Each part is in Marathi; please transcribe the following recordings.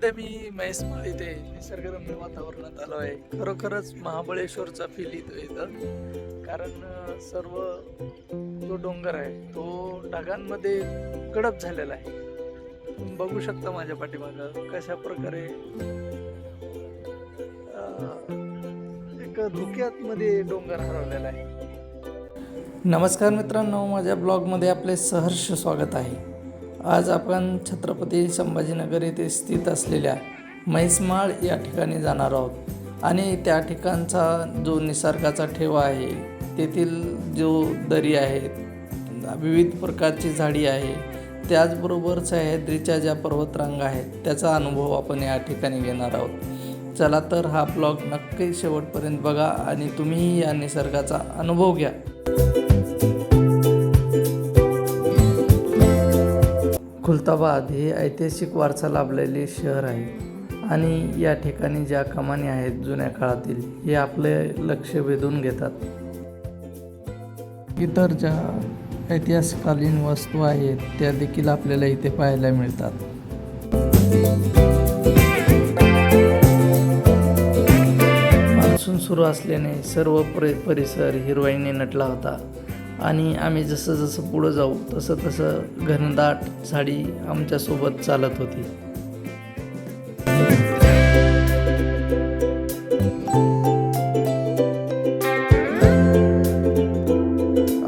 सध्या मी महेश इथे निसर्गरम्य वातावरणात आलो आहे. खरोखरच महाबळेश्वरचा फील येतो इथं. कारण सर्व जो डोंगर आहे तो ढगांमध्ये गडप झालेला आहे. तुम्ही बघू शकता माझ्या पाठीमागं कशा प्रकारे एक धुक्यात मध्ये डोंगर हरवलेला आहे. नमस्कार मित्रांनो माझ्या ब्लॉगमध्ये आपले सहर्ष स्वागत आहे. आज आपण छत्रपती संभाजीनगर येथे स्थित असलेल्या म्हैसमाळ या ठिकाणी जाणार आहोत. आणि त्या ठिकाणचा जो निसर्गाचा ठेवा आहे तेथील जो दरी आहे विविध प्रकारची झाडी आहे त्याचबरोबर सह्याद्रीच्या ज्या पर्वतरांगा आहेत त्याचा अनुभव आपण या ठिकाणी घेणार आहोत. चला तर हा ब्लॉग नक्की शेवटपर्यंत बघा आणि तुम्हीही या निसर्गाचा अनुभव घ्या. खुलताबाद हे ऐतिहासिक वारसा लाभलेले शहर आहे. आणि या ठिकाणी ज्या कमानी आहेत जुन्या काळातील हे आपले लक्ष वेधून घेतात. इतर ज्या ऐतिहासिककालीन वस्तू आहेत त्या देखील आपल्याला इथे पाहायला मिळतात. मान्सून सुरू असल्याने सर्व परिसर हिरवाईने नटला होता. आणि आम्ही जसं जसं पुढं जाऊ तसं तसं घनदाट झाडी आमच्यासोबत चालत होती.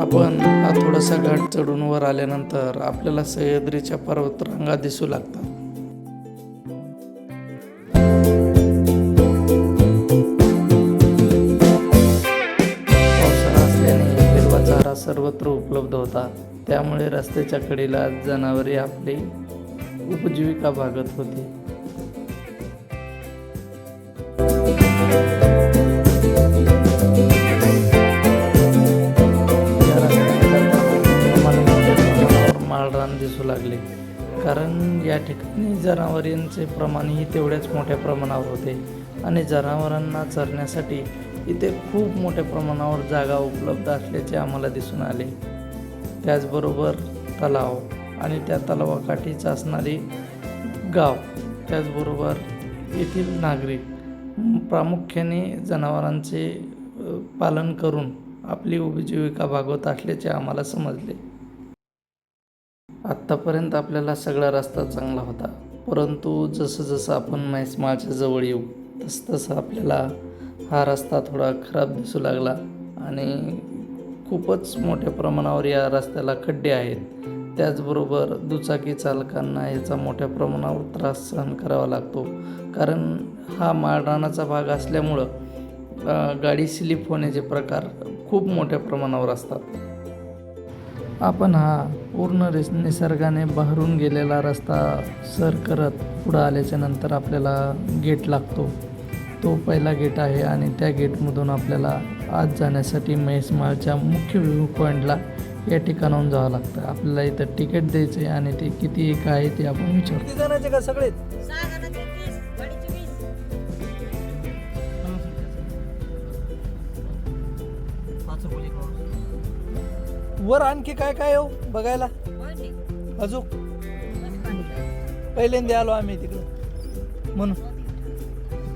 आपण हा थोडासा घाट चढून वर आल्यानंतर आपल्याला सह्याद्रीच्या पर्वतरांगा दिसू लागतात. सर्वत्र उपलब्ध होता त्यामुळे रस्त्याच्या कडेला जनावरे आपली उपजीविका भागत होती. माळरान दिसू लागले. कारण या ठिकाणी जनावरांचे प्रमाणही तेवढ्याच मोठ्या प्रमाणावर होते. आणि जनावरांना चरण्यासाठी इथे खूप मोठ्या प्रमाणावर जागा उपलब्ध असल्याचे आम्हाला दिसून आले. त्याचबरोबर तलाव आणि त्या तलावाकाठीच असणारे गाव त्याचबरोबर येथील नागरिक प्रामुख्याने जनावरांचे पालन करून आपली उपजीविका भागवत असल्याचे आम्हाला समजले. आत्तापर्यंत आपल्याला सगळा रस्ता चांगला होता. परंतु जसं जसं आपण म्हैसमाळच्या जवळ येऊ तसं तसं आपल्याला हा रस्ता थोडा खराब दिसू लागला आणि खूपच मोठ्या प्रमाणावर या रस्त्याला खड्डे आहेत. त्याचबरोबर दुचाकी चालकांना याचा मोठ्या प्रमाणावर त्रास सहन करावा लागतो. कारण हा माळरानाचा भाग असल्यामुळं गाडी स्लिप होण्याचे प्रकार खूप मोठ्या प्रमाणावर असतात. आपण हा पूर्ण रिस निसर्गाने बहरून गेलेला रस्ता सर करत पुढं आल्याच्यानंतर आपल्याला गेट लागतो. तो पहिला गेट आहे आणि त्या गेटमधून आपल्याला आत जाण्यासाठी म्हैसमाळच्या मुख्य व्ह्यू पॉईंटला या ठिकाणाहून जावं लागतं. आपल्याला इथं तिकीट द्यायचं आहे आणि ते किती एक आहे ते आपण विचारू. किती जणांचे का सगळे. वर आणखी काय काय हो बघायला? अजून. पहिल्यांदा आलो आम्ही तिकडं. म्हणून.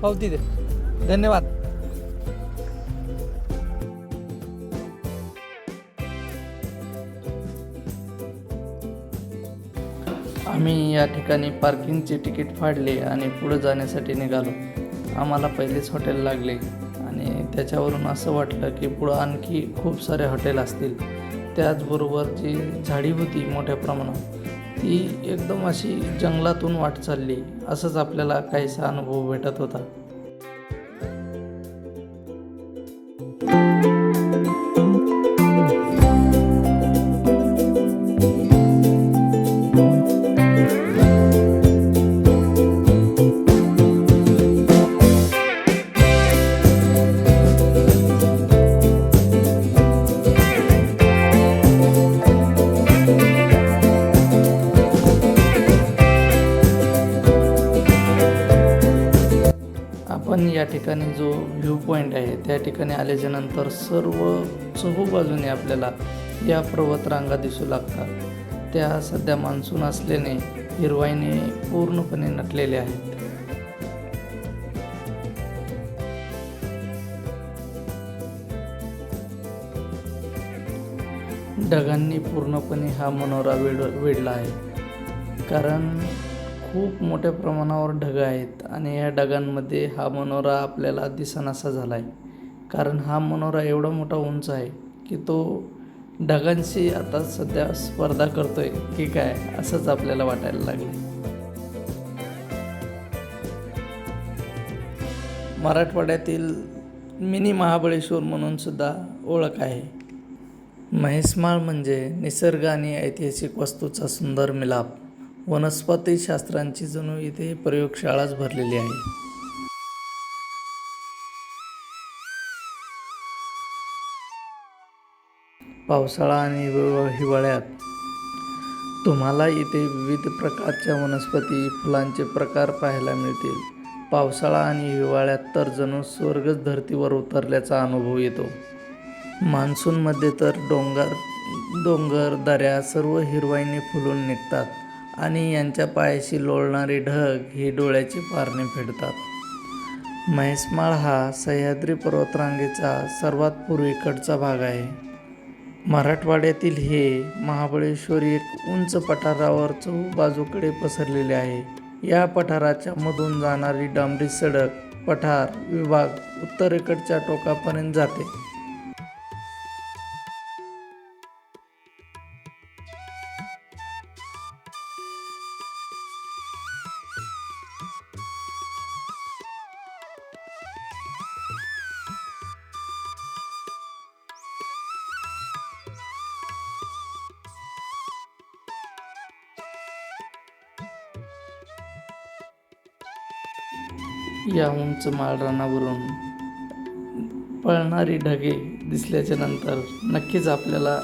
पावती दे. धन्यवाद. आम्ही या ठिकाणी पार्किंगचे तिकीट फाडले आणि पुढे जाण्यासाठी निघालो. आम्हाला पहिलेच हॉटेल लागले आणि त्याच्यावरून असं वाटलं की पुढं आणखी खूप सारे हॉटेल असतील. त्याचबरोबर जी झाडी होती मोठ्या प्रमाणात ती एकदम अशी जंगलातून वाट चालली. असंच आपल्याला काहीसा अनुभव भेटत होता. ठिकाणी जो व्ह्यू पॉईंट आहे त्या ठिकाणी आल्याच्यानंतर सर्व चहूबाजूने आपल्याला या पर्वतरांगा दिसू लागतात. त्या सध्या मान्सून असल्याने हिरवाईने पूर्णपणे नटलेल्या आहेत. ढगांनी पूर्णपणे हा मनोरा वेड वेढला आहे. कारण खूप मोठ्या प्रमाणावर ढग आहेत आणि या ढगांमध्ये हा मनोरा आपल्याला दिसनासा झाला आहे कारण हा मनोरा एवढा मोठा उंच आहे की तो ढगांशी आता सध्या स्पर्धा करतो आहे की काय असंच आपल्याला वाटायला लागले मराठवाड्यातील मिनी महाबळेश्वर म्हणून सुद्धा ओळख आहे. महेशमाळ म्हणजे निसर्ग आणि ऐतिहासिक वस्तूचा सुंदर मिलाप. वनस्पतीशास्त्रांची जणू इथे प्रयोगशाळाच भरलेली आहे. पावसाळा आणि हिवाळ्यात तुम्हाला इथे विविध प्रकारच्या वनस्पती फुलांचे प्रकार पाहायला मिळतील. पावसाळा आणि हिवाळ्यात तर जणू स्वर्गच धर्तीवर उतरल्याचा अनुभव येतो. मान्सूनमध्ये तर डोंगर डोंगर दऱ्या सर्व हिरवाईने फुलून निघतात. आणि यांच्या पायाशी लोळणारे ढग हे डोळ्याचे पारणे फेडतात. म्हैसमाळ हा सह्याद्री पर्वतरांगेचा सर्वात पूर्वेकडचा भाग आहे. मराठवाड्यातील हे महाबळेश्वर एक उंच पठारावर चहू बाजूकडे पसरलेले आहे. या पठाराच्या मधून जाणारी डांबरी सडक पठार विभाग उत्तरेकडच्या टोकापर्यंत जाते. या उंच माळरानावरून पळणारी ढगे दिसल्याच्या नंतर नक्कीच आपल्याला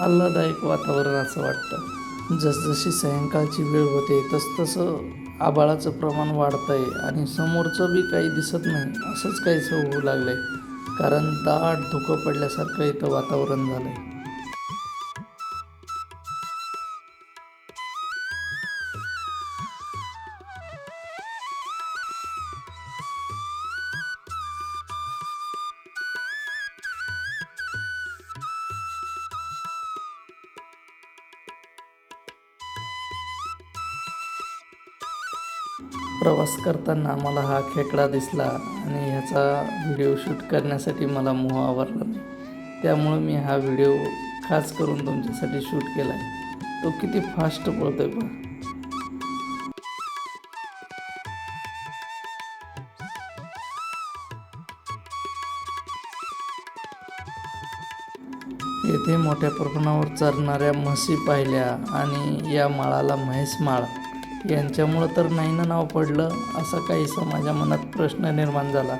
आल्हादायक वातावरण असं वाटतं. जसजशी सायंकाळची वेळ होते तसतसं आबाळाचं प्रमाण वाढतं आहे आणि समोरचं बी काही दिसत नाही असंच काहीसं होऊ लागलं आहे कारण दाट धुकं पडल्यासारखं इथं वातावरण झालं आहे प्रवास करताना मला हा खेकडा दिसला आणि ह्याचा व्हिडिओ शूट करण्यासाठी मला मोह आवरला. नाही त्यामुळे मी हा व्हिडिओ खास करून तुमच्यासाठी शूट केला आहे. तो किती फास्ट पळतो आहे पण येथे मोठ्या प्रमाणावर चरणाऱ्या म्हशी पाहिल्या आणि या माळाला म्हैस माळ. यांच्यामुळं तर नाही ना नाव पडलं असा काहीसा माझ्या मनात प्रश्न निर्माण झाला.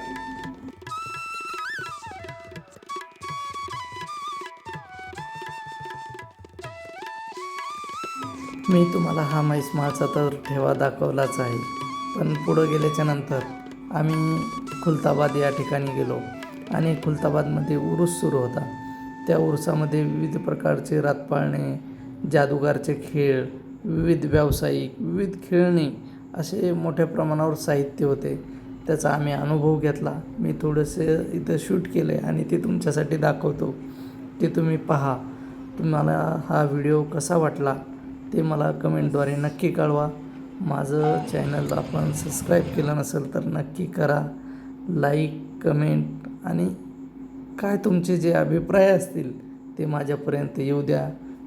मी तुम्हाला हा म्हैस माळचा तर ठेवा दाखवलाच आहे. पण पुढं गेल्याच्यानंतर आम्ही खुलताबाद या ठिकाणी गेलो आणि खुलताबादमध्ये उरूस सुरू होता. त्या उरुसामध्ये विविध प्रकारचे रातपाळणे जादूगारचे खेळ विविध व्यावसायिक विविध खेळणी असे मोठ्या प्रमाणावर साहित्य होते. त्याचा आम्ही अनुभव घेतला. मी थोडंसं इथं शूट केले आणि ते तुमच्यासाठी दाखवतो. ते तुम्ही पहा. तुम्हाला हा व्हिडिओ कसा वाटला ते मला कमेंटद्वारे नक्की कळवा. माझं चॅनल आपण सबस्क्राईब केलं नसेल तर नक्की करा. लाईक कमेंट आणि काय तुमचे जे अभिप्राय असतील ते माझ्यापर्यंत येऊ द्या.